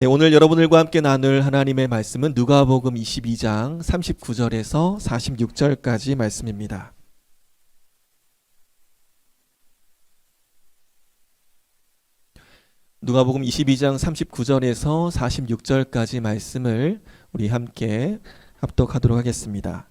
네, 오늘 여러분들과 함께 나눌 하나님의 말씀은 누가복음 22장 39절에서 46절까지 말씀입니다. 누가복음 22장 39절에서 46절까지 말씀을 우리 함께 합독하도록 하겠습니다.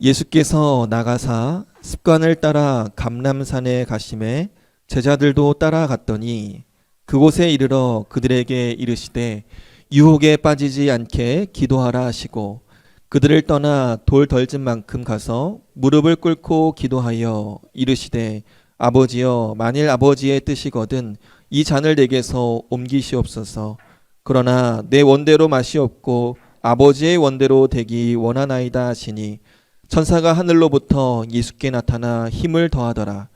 예수께서 나가사 습관을 따라 감람산에 가심에 제자들도 따라갔더니 그곳에 이르러 그들에게 이르시되 유혹에 빠지지 않게 기도하라 하시고 그들을 떠나 돌 덜진 만큼 가서 무릎을 꿇고 기도하여 이르시되 아버지여 만일 아버지의 뜻이거든 이 잔을 내게서 옮기시옵소서. 그러나 내 원대로 맛이 없고 아버지의 원대로 되기 원하나이다 하시니 천사가 하늘로부터 예수께 나타나 힘을 더하더라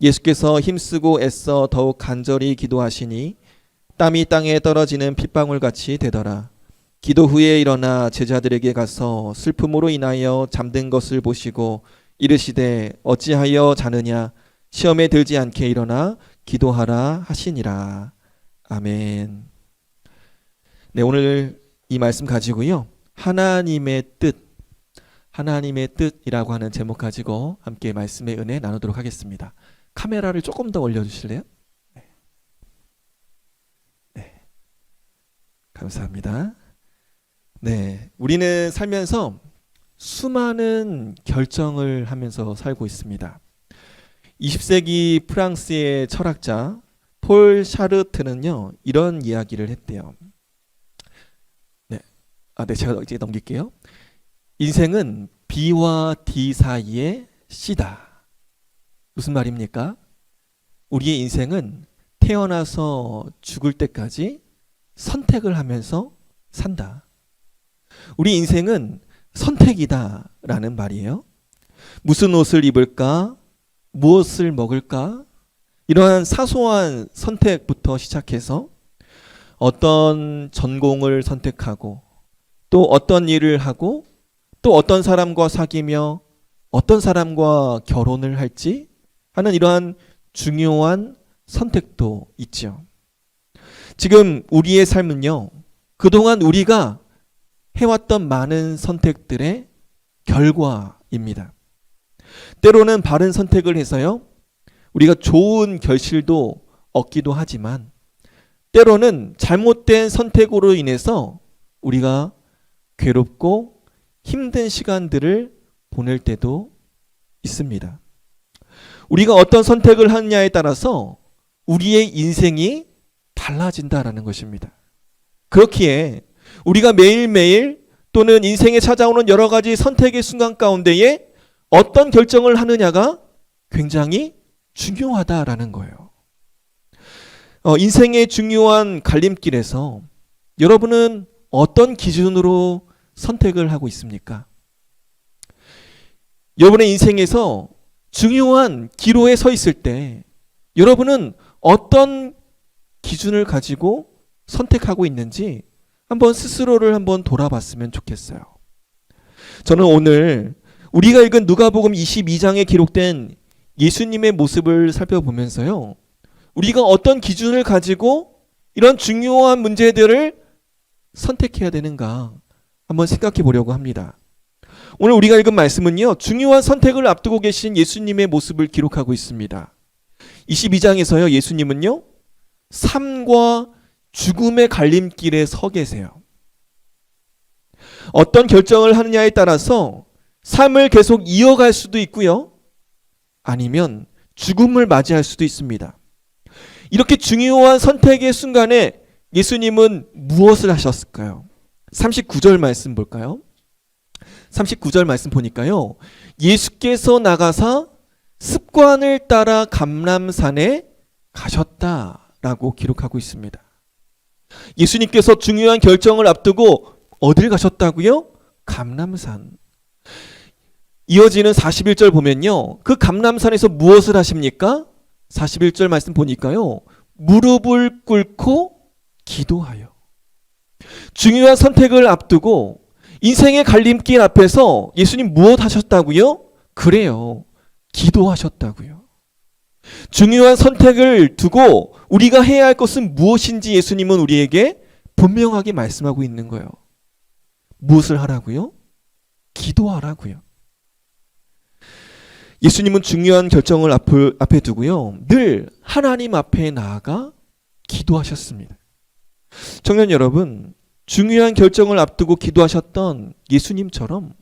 예수께서 힘쓰고 애써 더욱 간절히 기도하시니 땀이 땅에 떨어지는 핏방울 같이 되더라. 기도 후에 일어나 제자들에게 가서 슬픔으로 인하여 잠든 것을 보시고 이르시되 어찌하여 자느냐 시험에 들지 않게 일어나 기도하라 하시니라. 아멘. 네, 오늘 이 말씀 가지고요. 하나님의 뜻 하나님의 뜻이라고 하는 제목 가지고 함께 말씀의 은혜 나누도록 하겠습니다. 카메라를 조금 더 올려주실래요? 네. 네. 감사합니다. 네. 우리는 살면서 수많은 결정을 하면서 살고 있습니다. 20세기 프랑스의 철학자 폴 샤르트는요, 이런 이야기를 했대요. 네. 아, 네. 제가 이제 넘길게요. 인생은 B와 D 사이의 C다. 무슨 말입니까? 우리의 인생은 태어나서 죽을 때까지 선택을 하면서 산다. 우리 인생은 선택이다 라는 말이에요. 무슨 옷을 입을까? 무엇을 먹을까? 이러한 사소한 선택부터 시작해서 어떤 전공을 선택하고 또 어떤 일을 하고 또 어떤 사람과 사귀며 어떤 사람과 결혼을 할지 하는 이러한 중요한 선택도 있죠. 지금 우리의 삶은요, 그동안 우리가 해왔던 많은 선택들의 결과입니다. 때로는 바른 선택을 해서요, 우리가 좋은 결실도 얻기도 하지만, 때로는 잘못된 선택으로 인해서 우리가 괴롭고 힘든 시간들을 보낼 때도 있습니다. 우리가 어떤 선택을 하느냐에 따라서 우리의 인생이 달라진다라는 것입니다. 그렇기에 우리가 매일매일 또는 인생에 찾아오는 여러 가지 선택의 순간 가운데에 어떤 결정을 하느냐가 굉장히 중요하다라는 거예요. 어, 인생의 중요한 갈림길에서 여러분은 어떤 기준으로 선택을 하고 있습니까? 여러분의 인생에서 중요한 기로에 서 있을 때 여러분은 어떤 기준을 가지고 선택하고 있는지 한번 스스로를 한번 돌아봤으면 좋겠어요. 저는 오늘 우리가 읽은 누가복음 22장에 기록된 예수님의 모습을 살펴보면서요. 우리가 어떤 기준을 가지고 이런 중요한 문제들을 선택해야 되는가 한번 생각해 보려고 합니다. 오늘 우리가 읽은 말씀은요, 중요한 선택을 앞두고 계신 예수님의 모습을 기록하고 있습니다. 22장에서요, 예수님은요, 삶과 죽음의 갈림길에 서 계세요. 어떤 결정을 하느냐에 따라서 삶을 계속 이어갈 수도 있고요, 아니면 죽음을 맞이할 수도 있습니다. 이렇게 중요한 선택의 순간에 예수님은 무엇을 하셨을까요? 39절 말씀 볼까요? 39절 말씀 보니까요. 예수께서 나가사 습관을 따라 감람산에 가셨다라고 기록하고 있습니다. 예수님께서 중요한 결정을 앞두고 어딜 가셨다고요? 감람산. 이어지는 41절 보면요. 그 감람산에서 무엇을 하십니까? 41절 말씀 보니까요. 무릎을 꿇고 기도하여. 중요한 선택을 앞두고 인생의 갈림길 앞에서 예수님 무엇 하셨다고요? 그래요. 기도하셨다고요. 중요한 선택을 두고 우리가 해야 할 것은 무엇인지 예수님은 우리에게 분명하게 말씀하고 있는 거예요. 무엇을 하라고요? 기도하라고요. 예수님은 중요한 결정을 앞을, 앞에 두고요. 늘 하나님 앞에 나아가 기도하셨습니다. 청년 여러분, 중요한 결정을 앞두고 기도하셨던 예수님처럼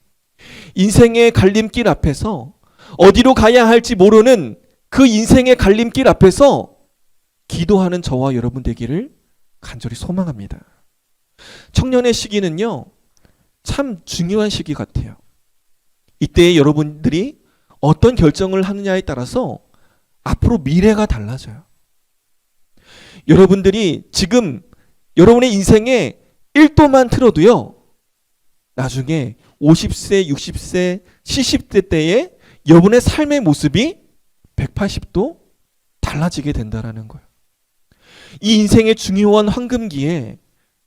인생의 갈림길 앞에서 어디로 가야 할지 모르는 그 인생의 갈림길 앞에서 기도하는 저와 여러분 되기를 간절히 소망합니다. 청년의 시기는요, 참 중요한 시기 같아요. 이때 여러분들이 어떤 결정을 하느냐에 따라서 앞으로 미래가 달라져요. 여러분들이 지금 여러분의 인생에 1도만 틀어도요, 나중에 50세, 60세, 70대 때에 여러분의 삶의 모습이 180도 달라지게 된다라는 거예요. 이 인생의 중요한 황금기에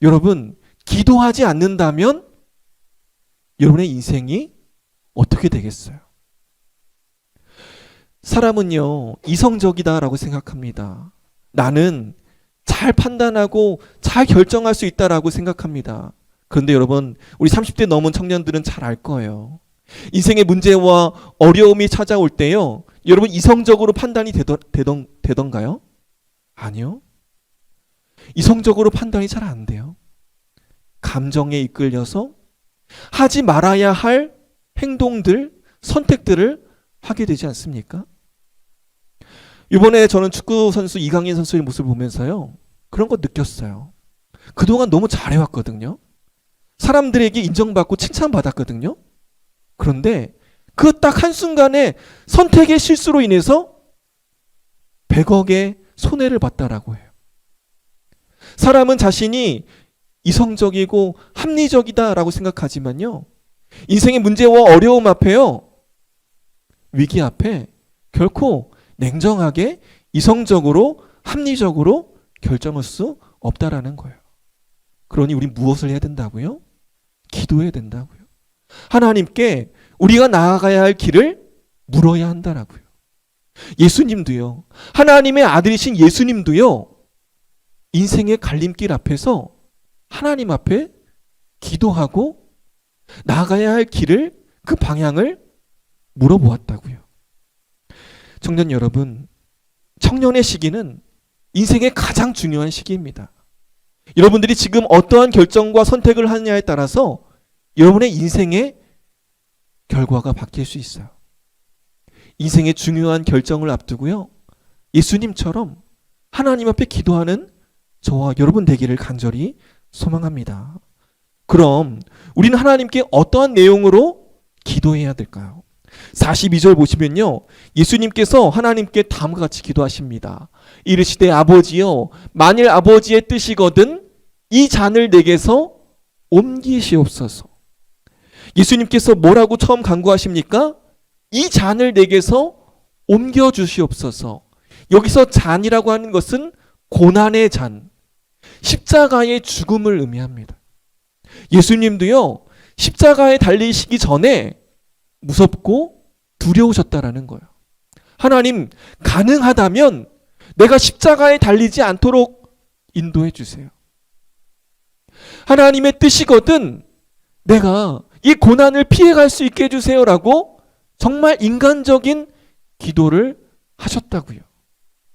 여러분 기도하지 않는다면 여러분의 인생이 어떻게 되겠어요? 사람은요, 이성적이다라고 생각합니다. 나는 잘 판단하고 잘 결정할 수 있다라고 생각합니다. 그런데 여러분, 우리 30대 넘은 청년들은 잘 알 거예요. 인생의 문제와 어려움이 찾아올 때요, 여러분 이성적으로 판단이 되던, 되던, 되던가요? 아니요. 이성적으로 판단이 잘 안 돼요. 감정에 이끌려서 하지 말아야 할 행동들, 선택들을 하게 되지 않습니까? 이번에 저는 축구 선수 이강인 선수의 모습을 보면서요. 그런 거 느꼈어요. 그동안 너무 잘해왔거든요. 사람들에게 인정받고 칭찬받았거든요. 그런데 그 딱 한순간에 선택의 실수로 인해서 100억의 손해를 봤다라고 해요. 사람은 자신이 이성적이고 합리적이다라고 생각하지만요. 인생의 문제와 어려움 앞에요. 위기 앞에 결코 냉정하게 이성적으로 합리적으로 결정할 수 없다라는 거예요. 그러니 우리 무엇을 해야 된다고요? 기도해야 된다고요. 하나님께 우리가 나아가야 할 길을 물어야 한다라고요. 예수님도요. 하나님의 아들이신 예수님도요. 인생의 갈림길 앞에서 하나님 앞에 기도하고 나가야 할 길을 그 방향을 물어보았다고요. 청년 여러분, 청년의 시기는 인생의 가장 중요한 시기입니다. 여러분들이 지금 어떠한 결정과 선택을 하느냐에 따라서 여러분의 인생의 결과가 바뀔 수 있어요. 인생의 중요한 결정을 앞두고요. 예수님처럼 하나님 앞에 기도하는 저와 여러분 되기를 간절히 소망합니다. 그럼 우리는 하나님께 어떠한 내용으로 기도해야 될까요? 42절 보시면요. 예수님께서 하나님께 다음과 같이 기도하십니다. 이르시되 아버지여 만일 아버지의 뜻이거든 이 잔을 내게서 옮기시옵소서. 예수님께서 뭐라고 처음 간구하십니까? 이 잔을 내게서 옮겨 주시옵소서. 여기서 잔이라고 하는 것은 고난의 잔, 십자가의 죽음을 의미합니다. 예수님도요, 십자가에 달리시기 전에 무섭고 두려우셨다라는 거예요. 하나님, 가능하다면 내가 십자가에 달리지 않도록 인도해 주세요. 하나님의 뜻이거든 내가 이 고난을 피해갈 수 있게 해주세요라고 정말 인간적인 기도를 하셨다고요.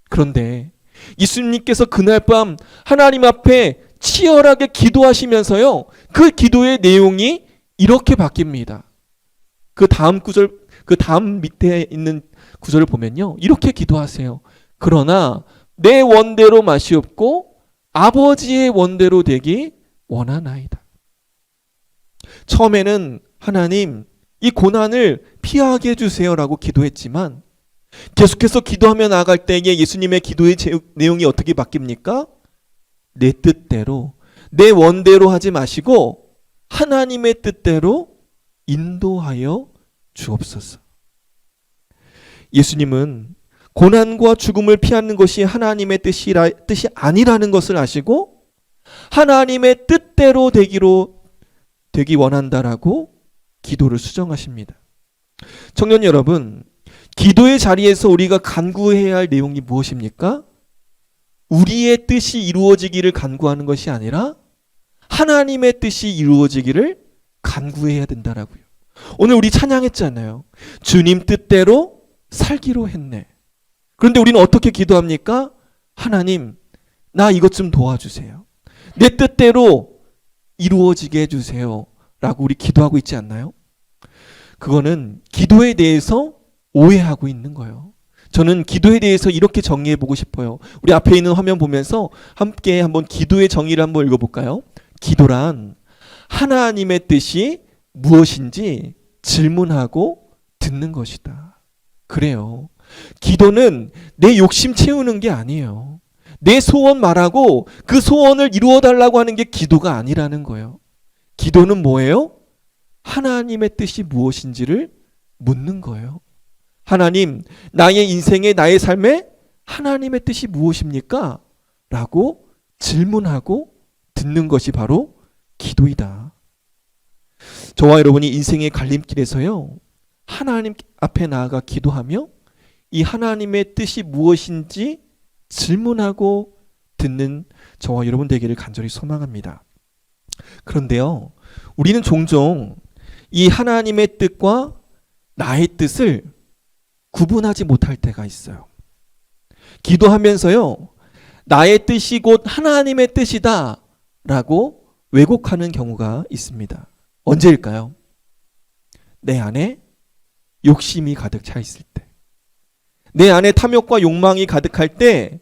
그런데 예수님께서 그날 밤 하나님 앞에 치열하게 기도하시면서요. 그 기도의 내용이 이렇게 바뀝니다. 그 다음 구절, 그 다음 밑에 있는 구절을 보면요. 이렇게 기도하세요. 그러나 내 원대로 마시옵고 아버지의 원대로 되기 원하나이다. 처음에는 하나님 이 고난을 피하게 해주세요라고 기도했지만 계속해서 기도하며 나아갈 때에 예수님의 기도의 제, 내용이 어떻게 바뀝니까? 내 뜻대로 내 원대로 하지 마시고 하나님의 뜻대로 인도하여 주옵소서. 예수님은 고난과 죽음을 피하는 것이 하나님의 뜻이라, 뜻이 아니라는 것을 아시고 하나님의 뜻대로 되기로 되기 원한다라고 기도를 수정하십니다. 청년 여러분, 기도의 자리에서 우리가 간구해야 할 내용이 무엇입니까? 우리의 뜻이 이루어지기를 간구하는 것이 아니라 하나님의 뜻이 이루어지기를 간구해야 된다라고요. 오늘 우리 찬양했잖아요. 주님 뜻대로 살기로 했네. 그런데 우리는 어떻게 기도합니까? 하나님, 나 이것 좀 도와주세요. 내 뜻대로 이루어지게 해주세요. 라고 우리 기도하고 있지 않나요? 그거는 기도에 대해서 오해하고 있는 거예요. 저는 기도에 대해서 이렇게 정리해 보고 싶어요. 우리 앞에 있는 화면 보면서 함께 한번 기도의 정의를 한번 읽어볼까요? 기도란 하나님의 뜻이 무엇인지 질문하고 듣는 것이다. 그래요. 기도는 내 욕심 채우는 게 아니에요. 내 소원 말하고 그 소원을 이루어 달라고 하는 게 기도가 아니라는 거예요. 기도는 뭐예요? 하나님의 뜻이 무엇인지를 묻는 거예요. 하나님, 나의 인생에 나의 삶에 하나님의 뜻이 무엇입니까? 라고 질문하고 듣는 것이 바로 기도이다. 저와 여러분이 인생의 갈림길에서요, 하나님 앞에 나아가 기도하며 이 하나님의 뜻이 무엇인지 질문하고 듣는 저와 여러분 되기를 간절히 소망합니다. 그런데요, 우리는 종종 이 하나님의 뜻과 나의 뜻을 구분하지 못할 때가 있어요. 기도하면서요, 나의 뜻이 곧 하나님의 뜻이다 라고 왜곡하는 경우가 있습니다. 언제일까요? 내 안에 욕심이 가득 차 있을 때. 내 안에 탐욕과 욕망이 가득할 때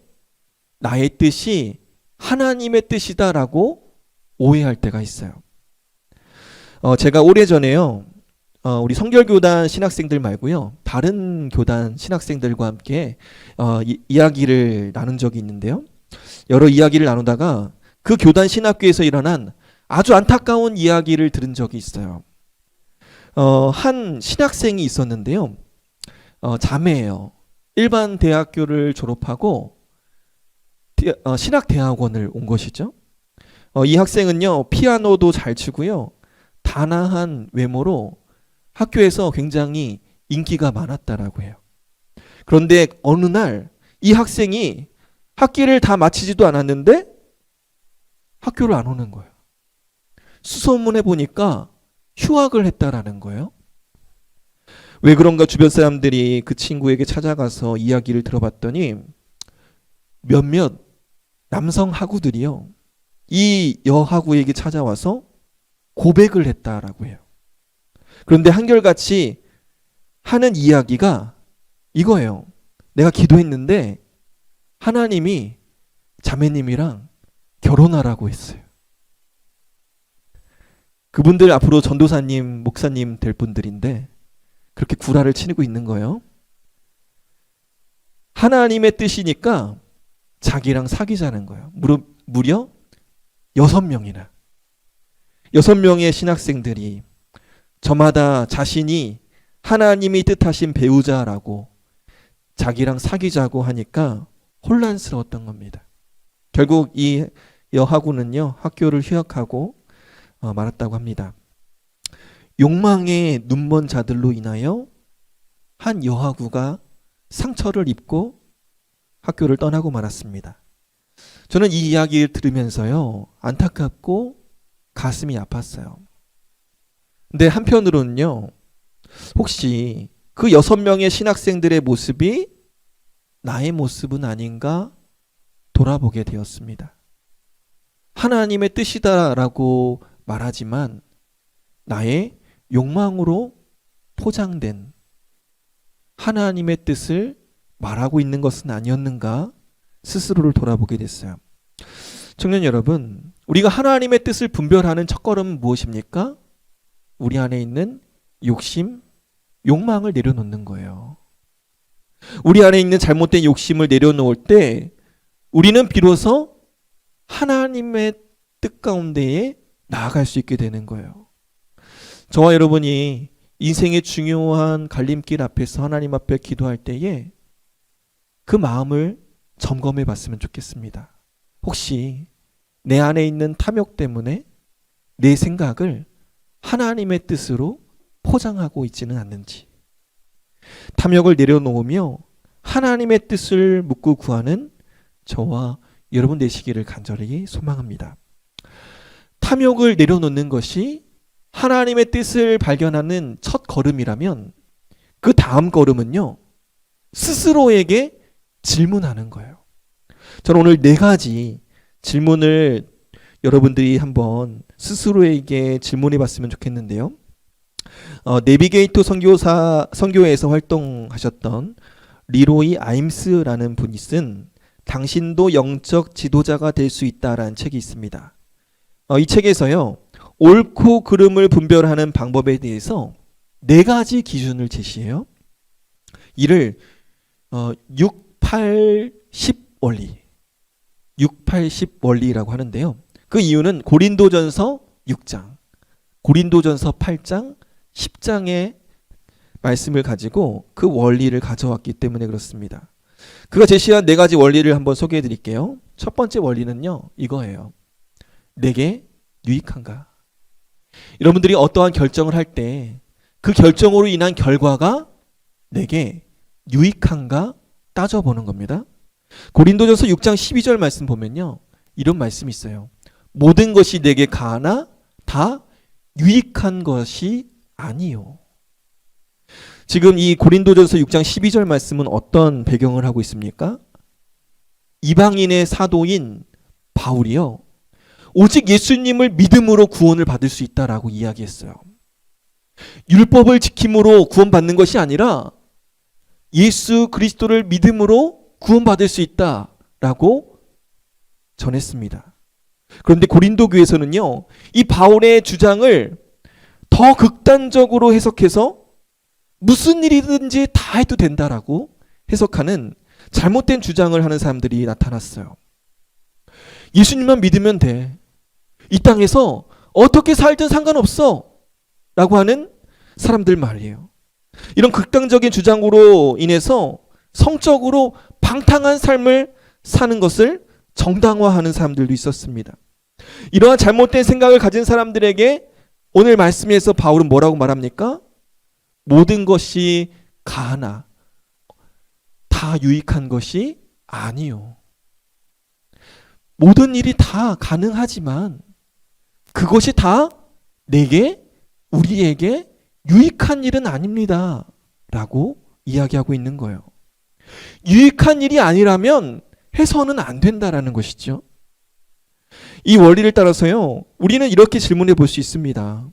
나의 뜻이 하나님의 뜻이다라고 오해할 때가 있어요. 어, 제가 오래전에요. 어, 우리 성결교단 신학생들 말고요. 다른 교단 신학생들과 함께 어, 이, 이야기를 나눈 적이 있는데요. 여러 이야기를 나누다가 그 교단 신학교에서 일어난 아주 안타까운 이야기를 들은 적이 있어요. 어, 한 신학생이 있었는데요. 어, 자매예요. 일반 대학교를 졸업하고 대- 어, 신학대학원을 온 것이죠. 어, 이 학생은요, 피아노도 잘 치고요. 단아한 외모로 학교에서 굉장히 인기가 많았다라고 해요. 그런데 어느 날 이 학생이 학기를 다 마치지도 않았는데 학교를 안 오는 거예요. 수소문해 보니까 휴학을 했다라는 거예요. 왜 그런가 주변 사람들이 그 친구에게 찾아가서 이야기를 들어봤더니 몇몇 남성 학우들이요. 이 여학우에게 찾아와서 고백을 했다라고 해요. 그런데 한결같이 하는 이야기가 이거예요. 내가 기도했는데 하나님이 자매님이랑 결혼하라고 했어요. 그분들 앞으로 전도사님, 목사님 될 분들인데 그렇게 구라를 치고 있는 거예요. 하나님의 뜻이니까 자기랑 사귀자는 거예요. 무려, 무려 여섯 명이나. 여섯 명의 신학생들이 저마다 자신이 하나님이 뜻하신 배우자라고 자기랑 사귀자고 하니까 혼란스러웠던 겁니다. 결국 이 여하구는요 학교를 휴학하고 어, 말았다고 합니다. 욕망의 눈먼 자들로 인하여 한 여하구가 상처를 입고 학교를 떠나고 말았습니다. 저는 이 이야기를 들으면서요 안타깝고 가슴이 아팠어요. 근데 한편으로는요 혹시 그 여섯 명의 신학생들의 모습이 나의 모습은 아닌가 돌아보게 되었습니다. 하나님의 뜻이다라고 말하지만 나의 욕망으로 포장된 하나님의 뜻을 말하고 있는 것은 아니었는가 스스로를 돌아보게 됐어요. 청년 여러분, 우리가 하나님의 뜻을 분별하는 첫걸음은 무엇입니까? 우리 안에 있는 욕심, 욕망을 내려놓는 거예요. 우리 안에 있는 잘못된 욕심을 내려놓을 때 우리는 비로소 하나님의 뜻 가운데에 나아갈 수 있게 되는 거예요. 저와 여러분이 인생의 중요한 갈림길 앞에서 하나님 앞에 기도할 때에 그 마음을 점검해 봤으면 좋겠습니다. 혹시 내 안에 있는 탐욕 때문에 내 생각을 하나님의 뜻으로 포장하고 있지는 않는지. 탐욕을 내려놓으며 하나님의 뜻을 묻고 구하는 저와 여러분 되시기를 간절히 소망합니다. 탐욕을 내려놓는 것이 하나님의 뜻을 발견하는 첫 걸음이라면 그 다음 걸음은요. 스스로에게 질문하는 거예요. 저는 오늘 네 가지 질문을 여러분들이 한번 스스로에게 질문해 봤으면 좋겠는데요. 어, 내비게이터 선교사 선교회에서 활동하셨던 리로이 아임스라는 분이 쓴 당신도 영적 지도자가 될 수 있다라는 책이 있습니다. 어, 이 책에서요. 옳고 그름을 분별하는 방법에 대해서 네 가지 기준을 제시해요. 이를 어, 6, 8, 10 원리, 6, 8, 10 원리라고 하는데요. 그 이유는 고린도전서 6장, 고린도전서 8장, 10장의 말씀을 가지고 그 원리를 가져왔기 때문에 그렇습니다. 그가 제시한 네 가지 원리를 한번 소개해 드릴게요. 첫 번째 원리는요, 이거예요. 내게 유익한가? 여러분들이 어떠한 결정을 할 때 그 결정으로 인한 결과가 내게 유익한가 따져보는 겁니다. 고린도전서 6장 12절 말씀 보면요. 이런 말씀이 있어요. 모든 것이 내게 가하나 다 유익한 것이 아니요. 지금 이 고린도전서 6장 12절 말씀은 어떤 배경을 하고 있습니까? 이방인의 사도인 바울이요. 오직 예수님을 믿음으로 구원을 받을 수 있다라고 이야기했어요. 율법을 지킴으로 구원받는 것이 아니라 예수 그리스도를 믿음으로 구원받을 수 있다라고 전했습니다. 그런데 고린도 교회에서는요, 이 바울의 주장을 더 극단적으로 해석해서 무슨 일이든지 다 해도 된다라고 해석하는 잘못된 주장을 하는 사람들이 나타났어요. 예수님만 믿으면 돼. 이 땅에서 어떻게 살든 상관없어. 라고 하는 사람들 말이에요. 이런 극단적인 주장으로 인해서 성적으로 방탕한 삶을 사는 것을 정당화하는 사람들도 있었습니다. 이러한 잘못된 생각을 가진 사람들에게 오늘 말씀에서 바울은 뭐라고 말합니까? 모든 것이 가하나 다 유익한 것이 아니요. 모든 일이 다 가능하지만 그것이 다 내게 우리에게 유익한 일은 아닙니다. 라고 이야기하고 있는 거예요. 유익한 일이 아니라면 해서는 안 된다라는 것이죠. 이 원리를 따라서요, 우리는 이렇게 질문해 볼 수 있습니다.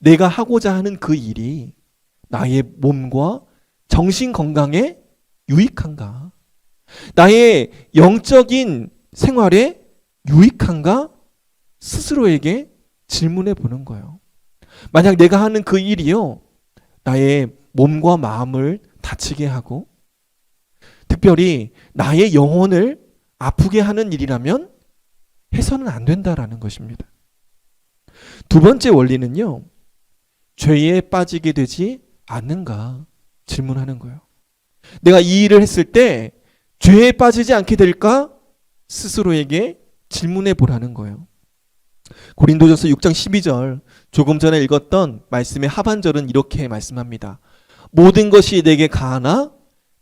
내가 하고자 하는 그 일이 나의 몸과 정신 건강에 유익한가? 나의 영적인 생활에 유익한가? 스스로에게 질문해 보는 거예요. 만약 내가 하는 그 일이요, 나의 몸과 마음을 다치게 하고, 특별히 나의 영혼을 아프게 하는 일이라면 해서는 안 된다라는 것입니다. 두 번째 원리는요, 죄에 빠지게 되지 않는가 질문하는 거예요. 내가 이 일을 했을 때 죄에 빠지지 않게 될까 스스로에게 질문해 보라는 거예요. 고린도전서 6장 12절 조금 전에 읽었던 말씀의 하반절은 이렇게 말씀합니다. 모든 것이 내게 가하나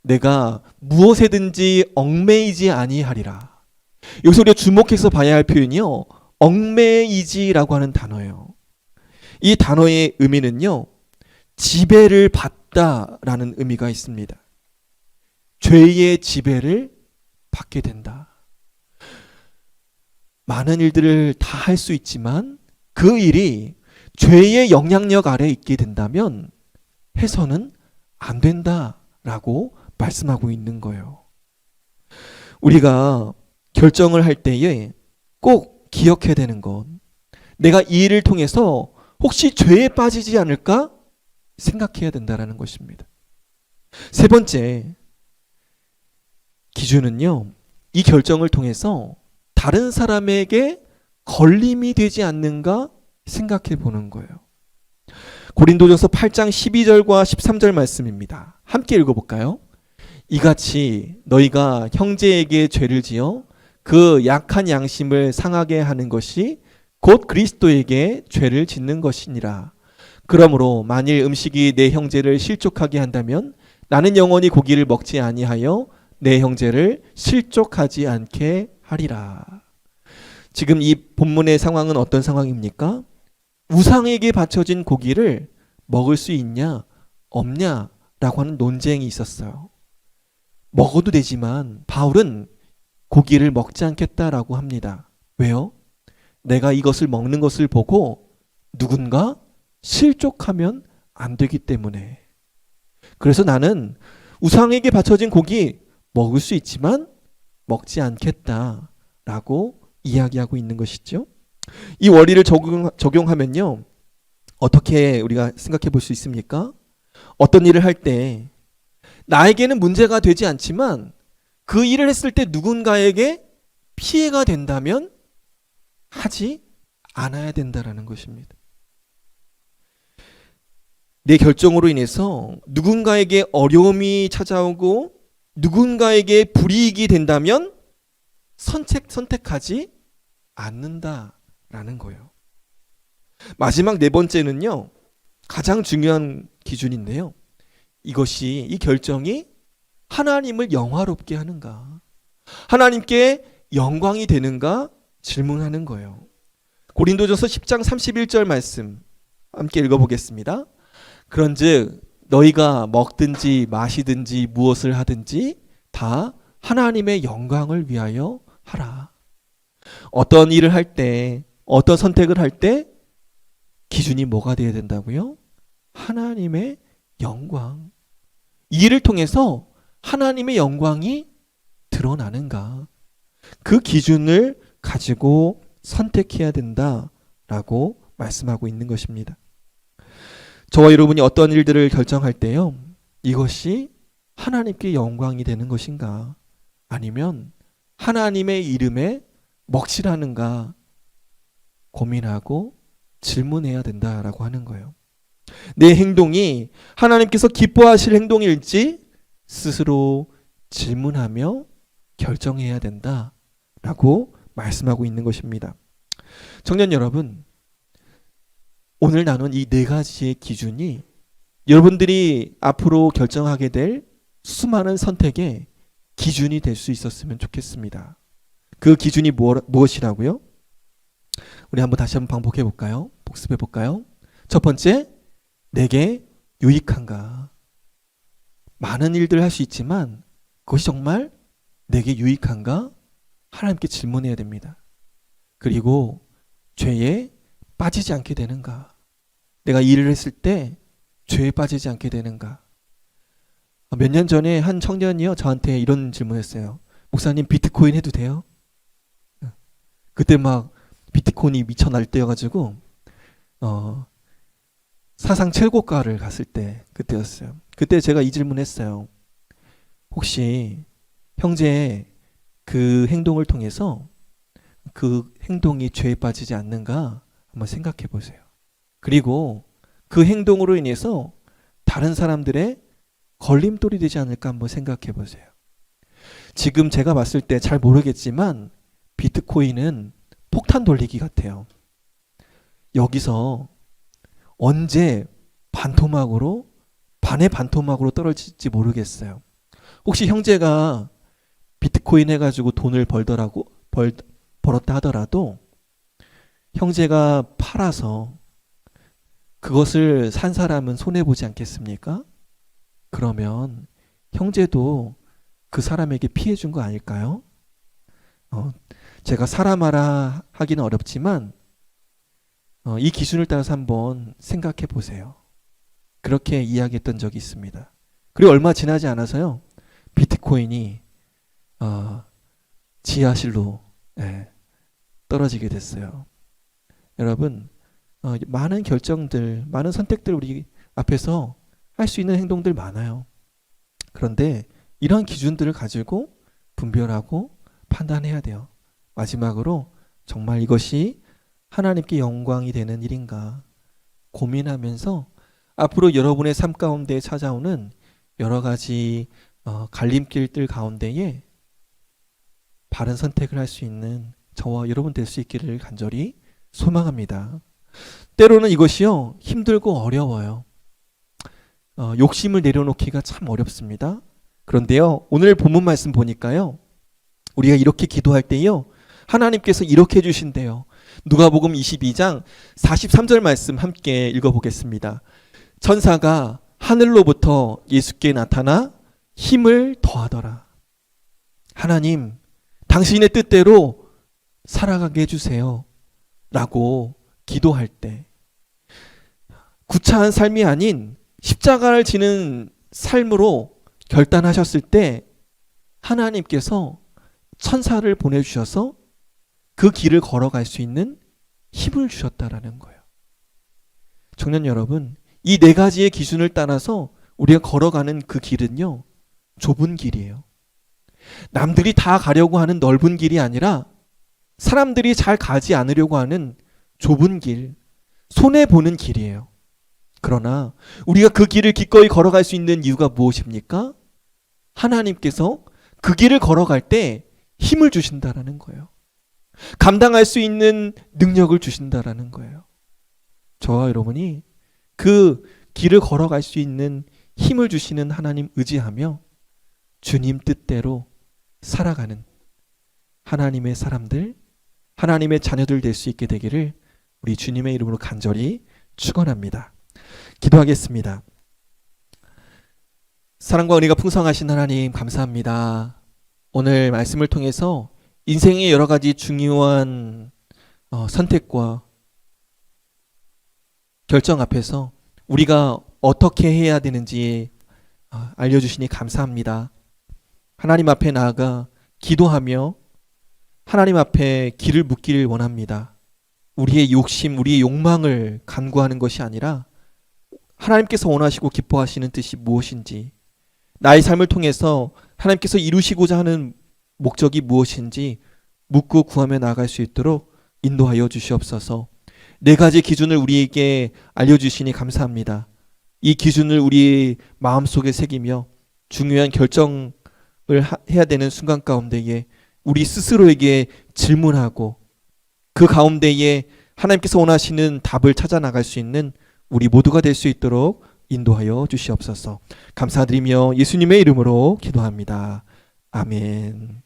내가 무엇에든지 얽매이지 아니하리라. 여기서 우리가 주목해서 봐야 할 표현이요. 얽매이지라고 하는 단어예요. 이 단어의 의미는요. 지배를 받다라는 의미가 있습니다. 죄의 지배를 받게 된다. 많은 일들을 다 할 수 있지만 그 일이 죄의 영향력 아래 있게 된다면 해서는 안 된다라고 말씀하고 있는 거예요. 우리가 결정을 할 때에 꼭 기억해야 되는 건 내가 이 일을 통해서 혹시 죄에 빠지지 않을까 생각해야 된다라는 것입니다. 세 번째 기준은요. 이 결정을 통해서 다른 사람에게 걸림이 되지 않는가 생각해 보는 거예요. 고린도전서 8장 12절과 13절 말씀입니다. 함께 읽어 볼까요? 이같이 너희가 형제에게 죄를 지어 그 약한 양심을 상하게 하는 것이 곧 그리스도에게 죄를 짓는 것이니라. 그러므로 만일 음식이 내 형제를 실족하게 한다면 나는 영원히 고기를 먹지 아니하여 내 형제를 실족하지 않게 하리라. 지금 이 본문의 상황은 어떤 상황입니까? 우상에게 바쳐진 고기를 먹을 수 있냐, 없냐 라고 하는 논쟁이 있었어요. 먹어도 되지만 바울은 고기를 먹지 않겠다라고 합니다. 왜요? 내가 이것을 먹는 것을 보고 누군가 실족하면 안 되기 때문에. 그래서 나는 우상에게 바쳐진 고기 먹을 수 있지만 먹지 않겠다라고 이야기하고 있는 것이죠. 이 원리를 적용, 적용하면요. 어떻게 우리가 생각해 볼 수 있습니까? 어떤 일을 할 때 나에게는 문제가 되지 않지만 그 일을 했을 때 누군가에게 피해가 된다면 하지 않아야 된다라는 것입니다. 내 결정으로 인해서 누군가에게 어려움이 찾아오고 누군가에게 불이익이 된다면 선택 선택하지 않는다라는 거예요. 마지막 네 번째는요. 가장 중요한 기준인데요. 이것이 이 결정이 하나님을 영화롭게 하는가? 하나님께 영광이 되는가? 질문하는 거예요. 고린도전서 10장 31절 말씀 함께 읽어 보겠습니다. 그런즉 너희가 먹든지 마시든지 무엇을 하든지 다 하나님의 영광을 위하여 하라. 어떤 일을 할 때, 어떤 선택을 할 때 기준이 뭐가 되어야 된다고요? 하나님의 영광. 이 일을 통해서 하나님의 영광이 드러나는가? 그 기준을 가지고 선택해야 된다라고 말씀하고 있는 것입니다. 저와 여러분이 어떤 일들을 결정할 때요. 이것이 하나님께 영광이 되는 것인가? 아니면 하나님의 이름에 먹칠하는가 고민하고 질문해야 된다라고 하는 거예요. 내 행동이 하나님께서 기뻐하실 행동일지 스스로 질문하며 결정해야 된다라고 말씀하고 있는 것입니다. 청년 여러분, 오늘 나눈 이 네 가지의 기준이 여러분들이 앞으로 결정하게 될 수많은 선택의 기준이 될 수 있었으면 좋겠습니다. 그 기준이 무엇이라고요? 우리 한번 다시 한번 반복해 볼까요? 복습해 볼까요? 첫 번째, 내게 유익한가? 많은 일들을 할수 있지만 그것이 정말 내게 유익한가? 하나님께 질문해야 됩니다. 그리고 죄에 빠지지 않게 되는가? 내가 일을 했을 때 죄에 빠지지 않게 되는가? 몇 년 전에 한 청년이요 저한테 이런 질문했어요. 목사님 비트코인 해도 돼요? 그때 막 비트코인이 미쳐 날 때여가지고 어 사상 최고가를 갔을 때 그때였어요. 그때 제가 이 질문했어요. 혹시 형제 그 행동을 통해서 그 행동이 죄에 빠지지 않는가 한번 생각해 보세요. 그리고 그 행동으로 인해서 다른 사람들의 걸림돌이 되지 않을까 한번 생각해 보세요. 지금 제가 봤을 때 잘 모르겠지만 비트코인은 폭탄 돌리기 같아요. 여기서 언제 반토막으로 반의 반토막으로 떨어질지 모르겠어요. 혹시 형제가 비트코인 해가지고 돈을 벌더라고 벌 벌었다 하더라도 형제가 팔아서 그것을 산 사람은 손해 보지 않겠습니까? 그러면 형제도 그 사람에게 피해 준 거 아닐까요? 어, 제가 사람하라 하기는 어렵지만 어, 이 기준을 따라서 한번 생각해 보세요. 그렇게 이야기했던 적이 있습니다. 그리고 얼마 지나지 않아서요. 비트코인이 어, 지하실로 예, 떨어지게 됐어요. 여러분 어, 많은 결정들, 많은 선택들 우리 앞에서 할 수 있는 행동들 많아요. 그런데 이런 기준들을 가지고 분별하고 판단해야 돼요. 마지막으로 정말 이것이 하나님께 영광이 되는 일인가 고민하면서 앞으로 여러분의 삶 가운데 찾아오는 여러 가지 어, 갈림길들 가운데에 바른 선택을 할 수 있는 저와 여러분 될 수 있기를 간절히 소망합니다. 때로는 이것이요 힘들고 어려워요. 어, 욕심을 내려놓기가 참 어렵습니다. 그런데요 오늘 본문 말씀 보니까요 우리가 이렇게 기도할 때요 하나님께서 이렇게 해주신대요. 누가복음 22장 43절 말씀 함께 읽어보겠습니다. 천사가 하늘로부터 예수께 나타나 힘을 더하더라. 하나님, 당신의 뜻대로 살아가게 해주세요. 라고 기도할 때, 구차한 삶이 아닌 십자가를 지는 삶으로 결단하셨을 때, 하나님께서 천사를 보내주셔서 그 길을 걸어갈 수 있는 힘을 주셨다라는 거예요. 청년 여러분, 이 네 가지의 기준을 따라서 우리가 걸어가는 그 길은요, 좁은 길이에요. 남들이 다 가려고 하는 넓은 길이 아니라 사람들이 잘 가지 않으려고 하는 좁은 길, 손해보는 길이에요. 그러나 우리가 그 길을 기꺼이 걸어갈 수 있는 이유가 무엇입니까? 하나님께서 그 길을 걸어갈 때 힘을 주신다라는 거예요. 감당할 수 있는 능력을 주신다라는 거예요. 저와 여러분이 그 길을 걸어갈 수 있는 힘을 주시는 하나님 의지하며 주님 뜻대로 살아가는 하나님의 사람들, 하나님의 자녀들 될 수 있게 되기를 우리 주님의 이름으로 간절히 축원합니다. 기도하겠습니다. 사랑과 은혜가 풍성하신 하나님 감사합니다. 오늘 말씀을 통해서 인생의 여러 가지 중요한 어, 선택과 결정 앞에서 우리가 어떻게 해야 되는지 어, 알려주시니 감사합니다. 하나님 앞에 나아가 기도하며 하나님 앞에 길을 묻기를 원합니다. 우리의 욕심, 우리의 욕망을 간구하는 것이 아니라 하나님께서 원하시고 기뻐하시는 뜻이 무엇인지, 나의 삶을 통해서 하나님께서 이루시고자 하는 목적이 무엇인지 묻고 구하며 나아갈 수 있도록 인도하여 주시옵소서. 네 가지 기준을 우리에게 알려주시니 감사합니다. 이 기준을 우리 마음속에 새기며 중요한 결정을 하- 해야 되는 순간 가운데에 우리 스스로에게 질문하고 그 가운데에 하나님께서 원하시는 답을 찾아 나갈 수 있는 우리 모두가 될 수 있도록 인도하여 주시옵소서. 감사드리며 예수님의 이름으로 기도합니다. 아멘.